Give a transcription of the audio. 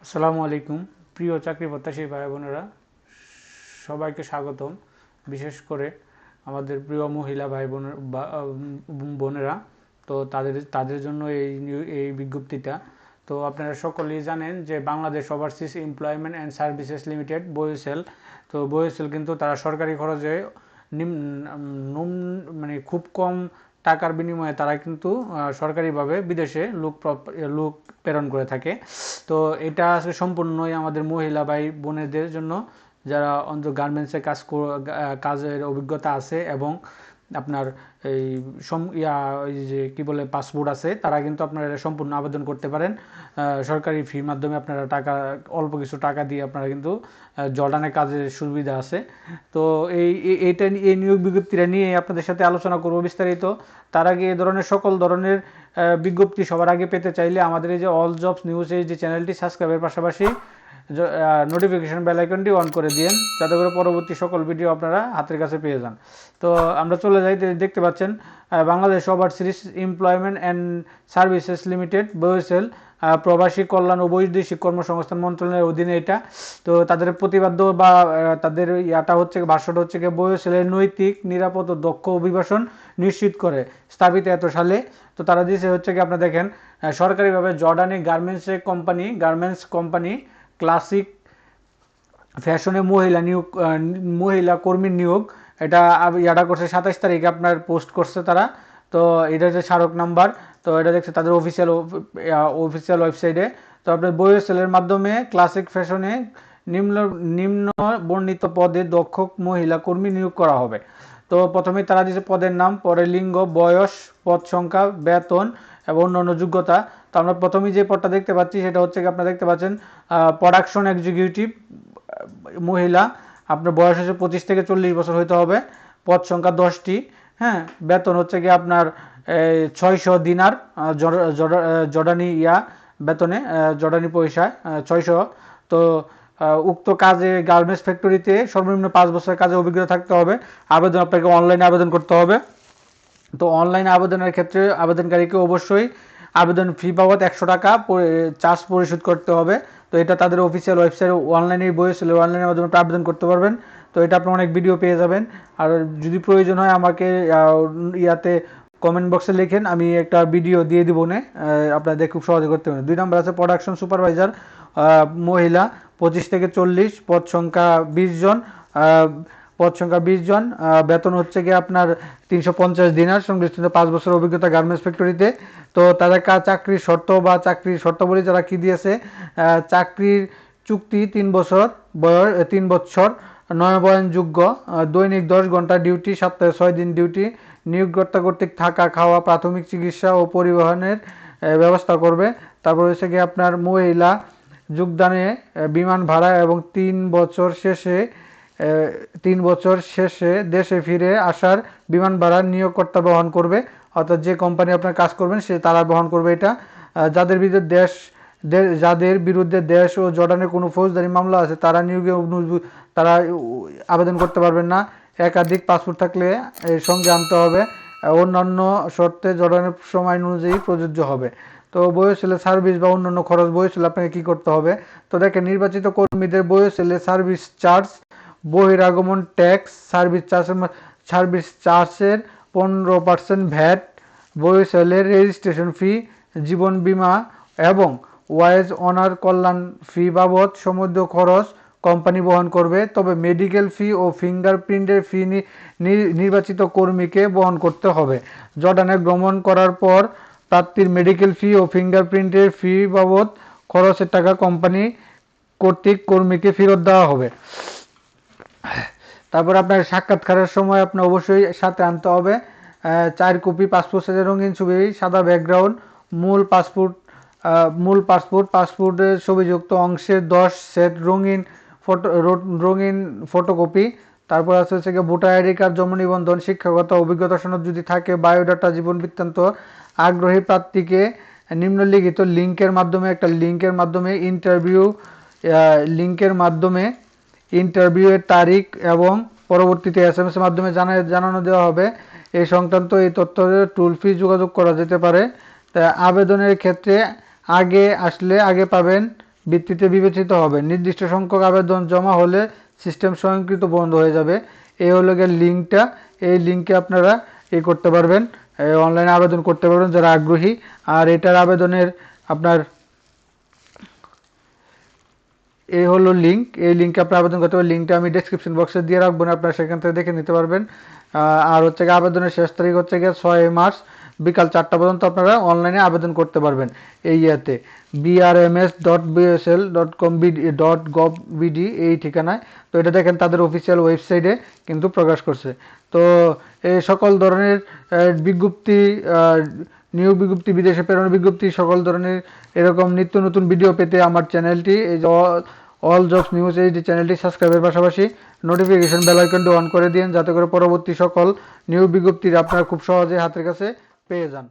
আসসালামু আলাইকুম। প্রিয় চাকরি প্রত্যাশী ভাই বোনেরা, সবাইকে স্বাগতম। বিশেষ করে আমাদের প্রিয় মহিলা ভাই বোনের বা- বোনেরা, তো তাদের তাদের জন্য এই এই বিজ্ঞপ্তিটা। তো আপনারা সকলেই জানেন যে Bangladesh overseas employment and services limited BOESL তো বইসেল কিন্তু তারা সরকারি খরচে নিম্ন নুম মানে খুব কম টাকার বিনিময়ে তারা কিন্তু সরকারিভাবে বিদেশে লোক লোক প্রেরণ করে থাকে। তো এটা আসলে সম্পূর্ণই আমাদের মহিলা ভাই বোনেদের জন্য, যারা অন্ত গার্মেন্টসে কাজ কাজের অভিজ্ঞতা আছে এবং আপনার এই সম, ইয়া ওই যে কী বলে পাসপোর্ট আছে, তারা কিন্তু আপনারা এটা সম্পূর্ণ আবেদন করতে পারেন। সরকারি ফির মাধ্যমে আপনারা টাকা, অল্প কিছু টাকা দিয়ে আপনারা কিন্তু জর্ডানে কাজের সুবিধা আছে। তো এই, এই- এইটা এই নিয়োগ বিজ্ঞপ্তিটা নিয়ে আপনাদের সাথে আলোচনা করব বিস্তারিত। তার আগে এ ধরনের সকল ধরনের বিজ্ঞপ্তি সবার আগে পেতে চাইলে আমাদের এই যে অল জবস নিউজ এই যে চ্যানেলটি সাবস্ক্রাইবের পাশাপাশি নোটিফিকেশন বেল আইকনটি অন করে দিন যাতে করে পরবর্তী সকল ভিডিও আপনারা হাতের কাছে পেয়ে যান। তো আমরা চলে যাই দেখতে পাচ্ছেন Bangladesh overseas employment and services limited BOESL প্রবাসী কল্যাণ ও বৈদেশিক কর্মসংস্থান মন্ত্রণালয়ের অধীনে এটা। তো তাদের প্রতিবাদ্য বা তাদের ইয়াটা হচ্ছে, ভাষ্যটা হচ্ছে গিয়ে বইসেলের নৈতিক, নিরাপদ ও দক্ষ অভিবাসন নিশ্চিত করে, স্থাপিত এত সালে। তো তারা দিয়েছে হচ্ছে কি, আপনারা দেখেন সরকারিভাবে জর্ডানি গার্মেন্টসের কোম্পানি গার্মেন্টস কোম্পানি ক্লাসিক ফ্যাশনে মহিলা নিয়োগ মহিলা কর্মীর নিয়োগ। এটা ইয়াটা করছে সাতাইশ তারিখে, আপনার পোস্ট করছে তারা। তো এটা হচ্ছে স্মারক নাম্বার। তো এটা দেখছে তাদের অফিসিয়াল অফিসিয়াল ওয়েবসাইটে তো আপনার বইয়ের মাধ্যমে ক্লাসিক ফ্যাশনে নিম্ন নিম্ন বর্ণিত পদে দক্ষ মহিলা কর্মী নিয়োগ করা হবে। তো প্রথমে তারা দিয়েছে পদের নাম, পরে লিঙ্গ, বয়স, পদ সংখ্যা, বেতন এবং অন্যান্য যোগ্যতা। তো আমরা প্রথমেই যে পদটা দেখতে পাচ্ছি সেটা হচ্ছে আপনারা দেখতে পাচ্ছেন প্রোডাকশন এক্সিকিউটিভ মহিলা। আপনার বয়স হচ্ছে পঁচিশ থেকে চল্লিশ বছর হইতে হবে পদ সংখ্যা দশটি। হ্যাঁ বেতন হচ্ছে কি আপনার ছয়শো দিনার জর্ডানি ইয়া বেতনে আহ, জর্ডানি পয়সায় ছয়শো। তো উক্ত কাজে গার্মেন্টস ফ্যাক্টরিতে সর্বনিম্ন পাঁচ বছরের কাজে অভিজ্ঞতা থাকতে হবে। আবেদন আপনাকে অনলাইনে আবেদন করতে হবে। তো অনলাইন আবেদনের ক্ষেত্রে আবেদনকারীকে অবশ্যই আবেদন ফি বাবদ একশো টাকা চার্জ পরিশোধ করতে হবে। তো এটা তাদের অফিসিয়াল ওয়েবসাইট অনলাইনে বই ছিল অনলাইনের মাধ্যমে আবেদন করতে পারবেন। তো এটা আপনি অনেক ভিডিও পেয়ে যাবেন। আর যদি প্রয়োজন হয় আমাকে ইয়াতে কমেন্ট বক্সে লিখেন, আমি একটা ভিডিও দিয়ে দিব নে আপনারা দেখে খুব সহজে করতে পারেন দুই নম্বর আছে প্রোডাকশন সুপারভাইজার মহিলা, পঁচিশ থেকে চল্লিশ, পদ সংখ্যা বিশ জন। পদ সংখ্যা বিশ জন বেতন হচ্ছে গিয়ে আপনার তিনশো পঞ্চাশ দিনার, সংশ্লিষ্ট পাঁচ বছর অভিজ্ঞতা গার্মেন্টস ফ্যাক্টরিতে তো তাদের কা চাকরির শর্ত বা চাকরির শর্তাবলী যারা কি দিয়েছে চাকরির চুক্তি তিন বছর বয়স তিন বছর, নয়বয়নযোগ্য দৈনিক দশ ঘণ্টা ডিউটি সপ্তাহে ছয় দিন ডিউটি নিয়োগকর্তা কর্তৃক থাকা, খাওয়া, প্রাথমিক চিকিৎসা ও পরিবহনের ব্যবস্থা করবে। তারপর হচ্ছে গিয়ে আপনার মহিলা যোগদানে বিমান ভাড়া এবং তিন বছর শেষে তিন বছর শেষে দেশে ফিরে আসার বিমান ভাড়া নিয়োগকর্তা বহন করবে, অর্থাৎ যে কোম্পানি আপনার কাজ করবেন সে তারা বহন করবে এটা। যাদের বিরুদ্ধে দেশ যাদের বিরুদ্ধে দেশ ও জর্ডানের কোনো ফৌজদারি মামলা আছে, তারা নিয়োগে তারা আবেদন করতে পারবেন না। একাধিক পাসপোর্ট থাকলে এর সঙ্গে আনতে হবে। অন্যান্য শর্তে জর্ডানের সময় অনুযায়ী প্রযোজ্য হবে। তো বয়স বয়সেলে সার্ভিস বা অন্যান্য খরচ, বয়স বয়সেলে আপনাকে কী করতে হবে? তো দেখেন, নির্বাচিত কর্মীদের বয়স বয়সেলে সার্ভিস চার্জ বহিরাগমন, ট্যাক্স, সার্ভিস চার্জের সার্ভিস চার্জের পনেরো পার্সেন্ট ভ্যাট বয়সেলের রেজিস্ট্রেশন ফি, জীবন বীমা এবং ওয়াইজ অনার কল্যাণ ফি বাবদ সমুদ্র খরচ কোম্পানি বহন করবে। তবে মেডিকেল ফি ও ফিঙ্গারপ্রিন্টের ফি নির্বাচিত কর্মীকে বহন করতে হবে। জর্ডানে ভ্রমণ করার পর প্রার্থীর মেডিকেল ফি ও ফিঙ্গারপ্রিন্টের ফি বাবদ খরচের টাকা কোম্পানি কর্তৃক কর্মীকে ফেরত দেওয়া হবে। তারপর আপনার সাক্ষাৎকারের সময় আপনি অবশ্যই সাথে আনতে হবে। চার কপি পাসপোর্ট সাইজের রঙিন ছবি, সাদা ব্যাকগ্রাউন্ড মূল পাসপোর্ট মূল পাসপোর্ট পাসপোর্টের ছবিযুক্ত অংশের দশ সেট রঙিন ফটো রঙিন ফটোকপি তারপর আছে হচ্ছে গিয়ে ভোটার আইডি কার্ড, জন্ম নিবন্ধন, শিক্ষাগত অভিজ্ঞতা সনদ যদি থাকে বায়োডাটা জীবন বৃত্তান্ত, আগ্রহী প্রার্থীকে নিম্নলিখিত লিঙ্কের মাধ্যমে, একটা লিঙ্কের মাধ্যমে ইন্টারভিউ লিঙ্কের মাধ্যমে ইন্টারভিউয়ের তারিখ এবং পরবর্তীতে এস এম এস মাধ্যমে জানা, জানানো দেওয়া হবে। এই সংক্রান্ত এই তথ্য টুল ফি যোগাযোগ করা যেতে পারে। তা আবেদনের ক্ষেত্রে আগে আসলে আগে পাবেন, ভিত্তিতে বিবেচিত হবে। নির্দিষ্ট সংখ্যক আবেদন জমা হলে সিস্টেম স্বয়ংকৃত বন্ধ হয়ে যাবে। এই হলো গিয়ে লিঙ্কটা। এই লিঙ্কে আপনারা এ করতে পারবেন। অনলাইনে আবেদন করতে পারবেন যারা আগ্রহী। আর এটার আবেদনের আপনার এই হলো লিঙ্ক এই লিঙ্কে আপনি আবেদন করতে পারবেন। লিঙ্কটা আমি ডেসক্রিপশন বক্সে দিয়ে রাখব, না আপনারা সেখান থেকে দেখে নিতে পারবেন। আর হচ্ছে গিয়ে আবেদনের শেষ তারিখ হচ্ছে গিয়ে ছয় মার্চ বিকাল চারটা পর্যন্ত আপনারা অনলাইনে আবেদন করতে পারবেন এই ইয়েতে। BRMS dot BSL dot com BD dot gov BD এই ঠিকানায়। তো এটা দেখেন তাদের অফিসিয়াল ওয়েবসাইটে কিন্তু প্রকাশ করছে। তো এই সকল ধরনের বিজ্ঞপ্তি নিয়োগ বিজ্ঞপ্তি, বিদেশে প্রেরণ বিজ্ঞপ্তি, সকল ধরনের এরকম নিত্য নতুন ভিডিও পেতে আমার চ্যানেলটি, এই অল জবস নিউজ এই যে চ্যানেলটি সাবস্ক্রাইবের পাশাপাশি নোটিফিকেশন বেল আইকনটি অন করে দিন, যাতে করে পরবর্তী সকল নিউ বিজ্ঞপ্তির আপনারা খুব সহজে হাতের কাছে পেয়ে যান।